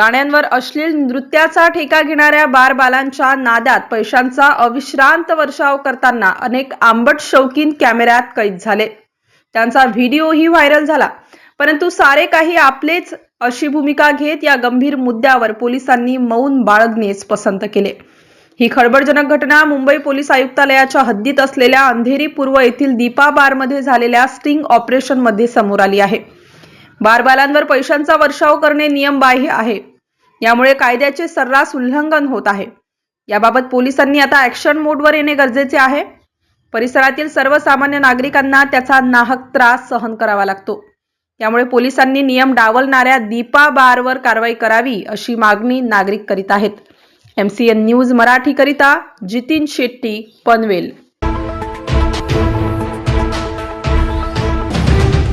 गाण्यांवर अश्लील नृत्याचा ठेका घेणाऱ्या बारबालांच्या नादात पैशांचा अविश्रांत वर्षाव करताना अनेक आंबट शौकीन कॅमेऱ्यात कैद झाले. त्यांचा व्हिडिओही व्हायरल झाला. परंतु सारे काही आपलेच अशी भूमिका घेत या गंभीर मुद्द्यावर पोलिसांनी मौन बाळगणेच पसंत केले. ही खळबळजनक घटना मुंबई पोलीस आयुक्तालयाच्या हद्दीत असलेल्या अंधेरी पूर्व येथील दीपा बारमध्ये झालेल्या स्टिंग ऑपरेशनमध्ये समोर आली आहे. बारबालांवर पैशांचा वर्षाव करणे नियमबाह्य आहे. यामुळे कायद्याचे सर्रास उल्लंघन होत आहे. याबाबत पोलिसांनी आता ऍक्शन मोडवर येणे गरजेचे आहे. परिसरातील सर्वसामान्य नागरिकांना त्याचा नाहक त्रास सहन करावा लागतो. त्यामुळे पोलिसांनी नियम डावलणाऱ्या दीपा बारवर कारवाई करावी अशी मागणी नागरिक करीत आहेत. एम सी एन न्यूज मराठीकरिता जितीन शेट्टी पनवेल.